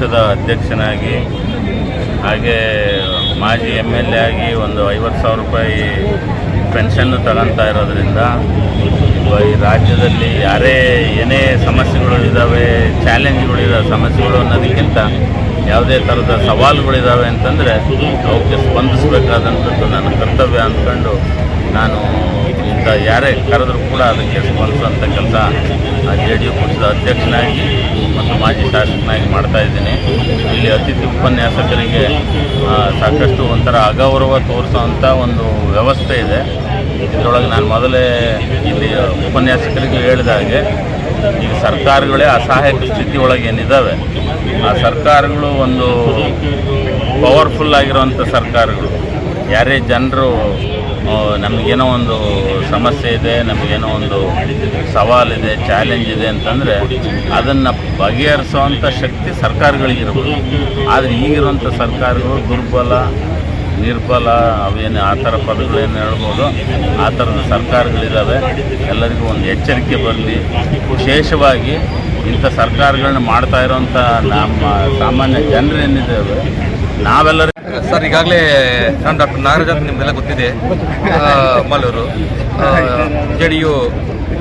ಪಕ್ಷದ ಅಧ್ಯಕ್ಷನಾಗಿ ಹಾಗೆ ಮಾಜಿ ಎಂ ಎಲ್ ಎ ಆಗಿ ಒಂದು ಐವತ್ತು ಸಾವಿರ ರೂಪಾಯಿ ಪೆನ್ಷನ್ನು ತಗೊತಾ ಇರೋದ್ರಿಂದ ಈ ರಾಜ್ಯದಲ್ಲಿ ಯಾರೇ ಏನೇ ಸಮಸ್ಯೆಗಳು ಇದ್ದಾವೆ ಚಾಲೆಂಜ್ಗಳಿದ್ದಾವೆ ಸಮಸ್ಯೆಗಳು ಅನ್ನೋದಕ್ಕಿಂತ ಯಾವುದೇ ಥರದ ಸವಾಲುಗಳಿದ್ದಾವೆ ಅಂತಂದರೆ ಅವಕ್ಕೆ ಸ್ಪಂದಿಸಬೇಕಾದಂಥದ್ದು ನನ್ನ ಕರ್ತವ್ಯ ಅಂದ್ಕೊಂಡು ನಾನು ಇಂಥ ಯಾರೇ ಕರೆದ್ರೂ ಕೂಡ ಅದಕ್ಕೆ ಸ್ಪಂದಿಸುವಂಥ ಕೆಲಸ ಜೆ ಡಿ ಯು ಪಕ್ಷದ ಅಧ್ಯಕ್ಷನಾಗಿ ಮಾಜಿ ಶಾಸಕನಾಗಿ ಮಾಡ್ತಾ ಇದ್ದೀನಿ. ಇಲ್ಲಿ ಅತಿಥಿ ಉಪನ್ಯಾಸಕರಿಗೆ ಸಾಕಷ್ಟು ಒಂಥರ ಅಗೌರವ ತೋರಿಸೋವಂಥ ಒಂದು ವ್ಯವಸ್ಥೆ ಇದೆ. ಇದರೊಳಗೆ ನಾನು ಮೊದಲೇ ಇಲ್ಲಿ ಉಪನ್ಯಾಸಕರಿಗೆ ಹೇಳಿದ ಹಾಗೆ ಈ ಸರ್ಕಾರಗಳೇ ಅಸಹಾಯಕ ಸ್ಥಿತಿ ಒಳಗೆ ಏನಿದ್ದಾವೆ ಆ ಸರ್ಕಾರಗಳು ಒಂದು ಪವರ್ಫುಲ್ ಆಗಿರುವಂಥ ಸರ್ಕಾರಗಳು. ಯಾರೇ ಜನರು ನಮಗೇನೋ ಒಂದು ಸಮಸ್ಯೆ ಇದೆ, ನಮಗೇನೋ ಒಂದು ಸವಾಲಿದೆ ಚಾಲೆಂಜ್ ಇದೆ ಅಂತಂದರೆ ಅದನ್ನು ಬಗೆಹರಿಸುವಂಥ ಶಕ್ತಿ ಸರ್ಕಾರಗಳಿಗಿರ್ಬೋದು ಆದರೆ ಈಗಿರುವಂಥ ಸರ್ಕಾರಗಳು ದುರ್ಬಲ, ನಿರ್ಬಲ, ಅವೇನು ಆ ಥರ ಪದಗಳೇನು ಹೇಳ್ಬೋದು. ಆ ಥರದ ಸರ್ಕಾರಗಳಿದ್ದಾವೆ ಎಲ್ಲರಿಗೂ ಒಂದು ಎಚ್ಚರಿಕೆ ಬರಲಿ. ವಿಶೇಷವಾಗಿ ಇಂಥ ಸರ್ಕಾರಗಳನ್ನ ಮಾಡ್ತಾ ಇರೋವಂಥ ನಮ್ಮ ಸಾಮಾನ್ಯ ಜನರೇನಿದ್ದೇವೆ ನಾವೆಲ್ಲರೂ ಸರ್ ಈಗಾಗಲೇ ನಾನು ಡಾಕ್ಟರ್ ನಾಗರಾಜ್ ಅಂತ ನಿಮ್ಗೆಲ್ಲ ಗೊತ್ತಿದೆ. ಆ, ಮಾಲೂರು ಜೆ ಡಿ ಯು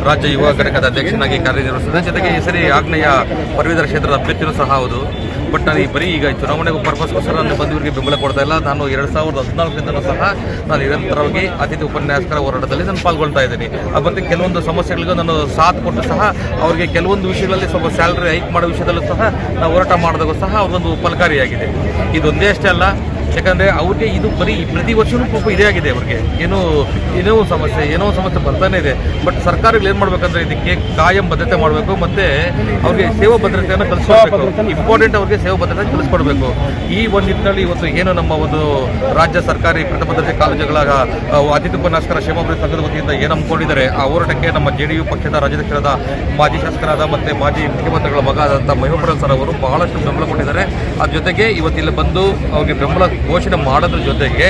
ರಾಜ್ಯ ಯುವ ಘಟಕದ ಅಧ್ಯಕ್ಷನಾಗಿ ಕಾರ್ಯನಿರ್ವಹಿಸಿದೆ ಜೊತೆಗೆ ಈ ಸರಿ ಆಗ್ನೇಯ ಪದವೀಧರ ಕ್ಷೇತ್ರದ ಅಭ್ಯರ್ಥಿಯೂ ಸಹ ಹೌದು. ಬಟ್ ನಾನು ಈ ಬರೀ ಈಗ ಚುನಾವಣೆ ಪರ್ಪಸ್ಗೋಸ್ಕರ ನಾನು ಬಂದು ಇವರಿಗೆ ಬೆಂಬಲ ಕೊಡ್ತಾ ಇಲ್ಲ. ನಾನು ಎರಡು ಸಾವಿರದ ಹದಿನಾಲ್ಕರಿಂದನೂ ಸಹ ನಾನು ನಿರಂತರವಾಗಿ ಅತಿಥಿ ಉಪನ್ಯಾಸಕರ ಹೋರಾಟದಲ್ಲಿ ನಾನು ಪಾಲ್ಗೊಳ್ತಾ ಇದ್ದೀನಿ. ಮತ್ತೆ ಕೆಲವೊಂದು ಸಮಸ್ಯೆಗಳಿಗೂ ನಾನು ಸಾಥ್ ಕೊಟ್ಟು ಸಹ ಅವರಿಗೆ ಕೆಲವೊಂದು ವಿಷಯಗಳಲ್ಲಿ ಸ್ವಲ್ಪ ಸ್ಯಾಲ್ರಿ ಹೈಕ್ ಮಾಡೋ ವಿಷಯದಲ್ಲೂ ಸಹ ನಾವು ಹೋರಾಟ ಮಾಡಿದಾಗೂ ಸಹ ಅವ್ರಿಗೊಂದು ಫಲಕಾರಿಯಾಗಿದೆ. ಇದೊಂದೇ ಅಷ್ಟೇ ಅಲ್ಲ ಯಾಕಂದ್ರೆ ಅವ್ರಿಗೆ ಇದು ಬರೀ ಪ್ರತಿ ವರ್ಷವೂ ಪಾಪ ಇದೇ ಆಗಿದೆ ಅವ್ರಿಗೆ. ಏನೋ ಏನೋ ಸಮಸ್ಯೆ ಏನೋ ಸಮಸ್ಯೆ ಬರ್ತಾನೆ ಇದೆ. ಬಟ್ ಸರ್ಕಾರಗಳು ಏನು ಮಾಡ್ಬೇಕಂದ್ರೆ ಇದಕ್ಕೆ ಕಾಯಂ ಬದ್ಧತೆ ಮಾಡಬೇಕು, ಮತ್ತೆ ಅವ್ರಿಗೆ ಸೇವಾ ಭದ್ರತೆಯನ್ನು ಕಲಿಸ್ಕೊಡ್ಬೇಕು. ಇಂಪಾರ್ಟೆಂಟ್ ಅವ್ರಿಗೆ ಸೇವಾ ಭದ್ರತೆ ಕಲಿಸ್ಕೊಡ್ಬೇಕು. ಈ ಒಂದು ನಿಟ್ಟಿನಲ್ಲಿ ಇವತ್ತು ಏನು ನಮ್ಮ ಒಂದು ರಾಜ್ಯ ಸರ್ಕಾರಿ ಪ್ರಥಮ ದರ್ಜೆ ಕಾಲೇಜುಗಳ ಅತಿಥಿ ಉಪನ್ಯಾಸಕರ ಕ್ಷೇಮಾಭಿವೃದ್ಧಿ ಸಂಘದ ವತಿಯಿಂದ ಏನು ಹಮ್ಮಿಕೊಂಡಿದ್ದಾರೆ, ಆ ಹೋರಾಟಕ್ಕೆ ನಮ್ಮ ಜೆ ಡಿ ಯು ಪಕ್ಷದ ರಾಜ್ಯಾಧ್ಯಕ್ಷರಾದ ಮಾಜಿ ಶಾಸಕರಾದ ಮತ್ತೆ ಮಾಜಿ ಮುಖ್ಯಮಂತ್ರಿಗಳ ಮಗ ಆದಂಥ ಮಹಿಮಾ ಸರ್ ಅವರು ಬಹಳಷ್ಟು ಬೆಂಬಲ ಅದ್ರ ಜೊತೆಗೆ ಇವತ್ತಿಲ್ಲಿ ಬಂದು ಅವ್ರಿಗೆ ಬೆಂಬಲ ಘೋಷಣೆ ಮಾಡೋದ್ರ ಜೊತೆಗೆ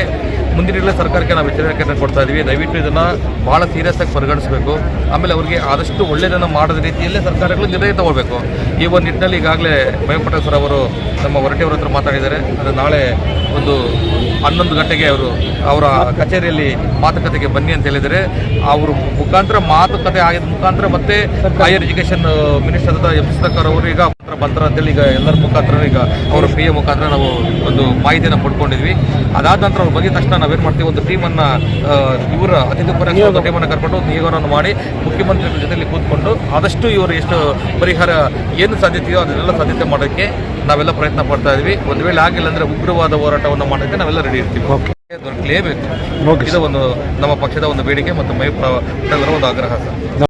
ಮುಂದಿನ ಸರ್ಕಾರಕ್ಕೆ ನಾವು ಎಚ್ಚರಿಕೆಯನ್ನು ಕೊಡ್ತಾ ಇದ್ದೀವಿ ದಯವಿಟ್ಟು ಇದನ್ನು ಭಾಳ ಸೀರಿಯಸ್ ಆಗಿ ಪರಿಗಣಿಸಬೇಕು. ಆಮೇಲೆ ಅವರಿಗೆ ಆದಷ್ಟು ಒಳ್ಳೆಯದನ್ನು ಮಾಡದ ರೀತಿಯಲ್ಲೇ ಸರ್ಕಾರಗಳು ನಿರ್ಣಯ ತಗೊಳ್ಬೇಕು. ಈ ಒಂದು ನಿಟ್ಟಿನಲ್ಲಿ ಈಗಾಗಲೇ ಮಯಂಪಟ್ಟ ಸರ್ ಅವರು ನಮ್ಮ ಹೊರಟಿಯವರ ಹತ್ರ ಮಾತಾಡಿದ್ದಾರೆ. ಅದು ನಾಳೆ ಒಂದು ಹನ್ನೊಂದು ಗಂಟೆಗೆ ಅವರು ಅವರ ಕಚೇರಿಯಲ್ಲಿ ಮಾತುಕತೆಗೆ ಬನ್ನಿ ಅಂತ ಹೇಳಿದರೆ ಅವರು ಮುಖಾಂತರ ಮಾತುಕತೆ ಆಗಿದ ಮುಖಾಂತರ ಮತ್ತೆ higher education minister M Sudhakar ಅವರು ಈಗ ಬಂತರ ಅಂತೇಳಿ ಈಗ ಎಲ್ಲರ ಮುಖಾಂತರ ಈಗ ಅವರ ಪಿ ಎ ಮುಖಾಂತರ ನಾವು ಒಂದು ಮಾಹಿತಿಯನ್ನ ಪಡ್ಕೊಂಡಿದ್ವಿ. ಅದಾದ ನಂತರ ಅವ್ರು ಬಂದಿದ ತಕ್ಷಣ ನಾವೇನ್ ಮಾಡ್ತೀವಿ ಒಂದು ಟೀಮನ್ನು ಇವರ ಅತಿಥಿ ಉಪನ್ಯಾಸ ಟೀಮ್ ಟೀಮನ್ನು ಕರ್ಕೊಂಡು ನಿಯೋಗವನ್ನು ಮಾಡಿ ಮುಖ್ಯಮಂತ್ರಿಗಳ ಜೊತೆಲಿ ಕೂತ್ಕೊಂಡು ಆದಷ್ಟು ಇವರು ಎಷ್ಟು ಪರಿಹಾರ ಏನು ಸಾಧ್ಯತೆಯೋ ಅದನ್ನೆಲ್ಲ ಸಾಧ್ಯತೆ ಮಾಡೋಕ್ಕೆ ನಾವೆಲ್ಲ ಪ್ರಯತ್ನ ಪಡ್ತಾ ಇದ್ವಿ. ಒಂದು ವೇಳೆ ಆಗಿಲ್ಲ ಅಂದ್ರೆ ಉಗ್ರವಾದ ಹೋರಾಟವನ್ನು ಮಾಡೋಕ್ಕೆ ನಾವೆಲ್ಲ ರೆಡಿ ಇರ್ತೀವಿ. ದೊರಕಲೇಬೇಕು ಇದು ಒಂದು ನಮ್ಮ ಪಕ್ಷದ ಒಂದು ಬೇಡಿಕೆ ಮತ್ತು ಮೈ ಪ್ರ- ಒಂದು ಆಗ್ರಹ ಸರ್.